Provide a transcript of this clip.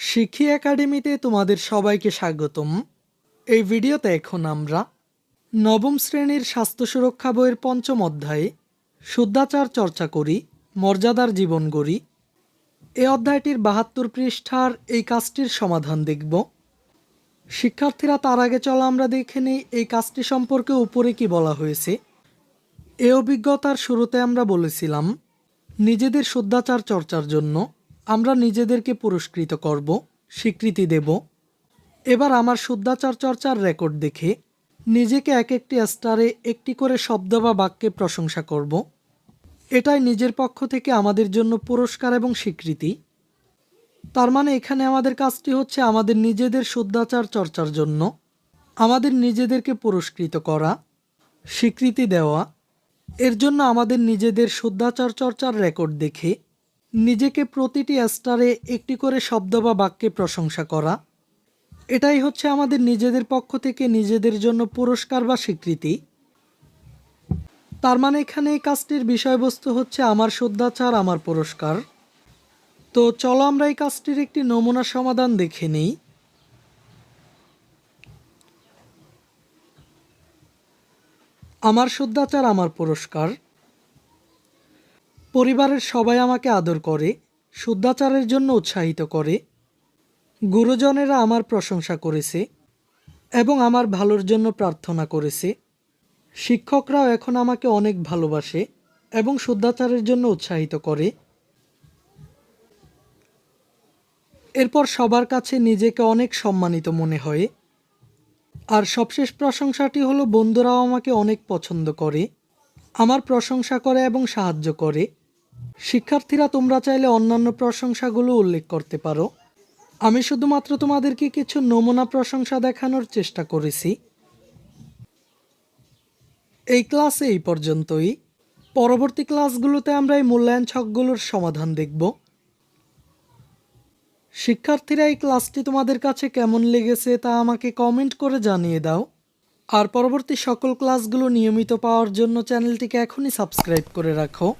শিখি একাডেমিতে তোমাদের সবাইকে স্বাগতম। এই ভিডিওতে এখন আমরা নবম শ্রেণির স্বাস্থ্য সুরক্ষা বইয়ের পঞ্চম অধ্যায়ে শুদ্ধাচার চর্চা করি, মর্যাদার জীবন গড়ি। এ অধ্যায়টির বাহাত্তর পৃষ্ঠার এই কাজটির সমাধান দেখব। শিক্ষার্থীরা তার আগে চলো আমরা দেখে নিই এই কাজটি সম্পর্কে উপরে কি বলা হয়েছে। এ অভিজ্ঞতার শুরুতে আমরা বলেছিলাম, নিজেদের শুদ্ধাচার চর্চার জন্য আমরা নিজেদেরকে পুরস্কৃত করব, স্বীকৃতি দেব। এবার আমার শুদ্ধাচার চর্চার রেকর্ড দেখে নিজেকে এক একটি স্টারে একটি করে শব্দ বা বাক্যে প্রশংসা করব। এটাই নিজের পক্ষ থেকে আমাদের জন্য পুরস্কার এবং স্বীকৃতি। তার মানে এখানে আমাদের কাজটি হচ্ছে আমাদের নিজেদের শুদ্ধাচার চর্চার জন্য আমাদের নিজেদেরকে পুরস্কৃত করা, স্বীকৃতি দেওয়া। এর জন্য আমাদের নিজেদের শুদ্ধাচার চর্চার রেকর্ড দেখে নিজেকে প্রতিটি স্টারে একটি করে শব্দ বা বাক্যে প্রশংসা করা। এটাই হচ্ছে আমাদের নিজেদের পক্ষ থেকে নিজেদের জন্য পুরস্কার বা স্বীকৃতি। তার মানে এখানে এই কাজটির বিষয়বস্তু হচ্ছে আমার শুদ্ধাচার আমার পুরস্কার। তো চলো আমরা এই কাজটির একটি নমুনা সমাধান দেখে নিই। আমার শুদ্ধাচার আমার পুরস্কার। পরিবারের সবাই আমাকে আদর করে, শুদ্ধাচারের জন্য উৎসাহিত করে। গুরুজনেরা আমার প্রশংসা করেছে এবং আমার ভালোর জন্য প্রার্থনা করেছে। শিক্ষকরাও এখন আমাকে অনেক ভালোবাসে এবং শুদ্ধাচারের জন্য উৎসাহিত করে। এরপর সবার কাছে নিজেকে অনেক সম্মানিত মনে হয়। আর সবশেষ প্রশংসাটি হলো, বন্ধুরাও আমাকে অনেক পছন্দ করে, আমার প্রশংসা করে এবং সাহায্য করে। শিক্ষার্থীরা, তোমরা চাইলে অন্যান্য প্রশংসাগুলো উল্লেখ করতে পারো। আমি শুধুমাত্র তোমাদেরকে কিছু নমুনা প্রশংসা দেখানোর চেষ্টা করেছি। এই ক্লাসে এই পর্যন্তই। পরবর্তী ক্লাসগুলোতে আমরা এই মূল্যায়ন ছকগুলোর সমাধান দেখব। শিক্ষার্থীরা, এই ক্লাসটি তোমাদের কাছে কেমন লেগেছে তা আমাকে কমেন্ট করে জানিয়ে দাও। আর পরবর্তী সকল ক্লাসগুলো নিয়মিত পাওয়ার জন্য চ্যানেলটিকে এখনই সাবস্ক্রাইব করে রাখো।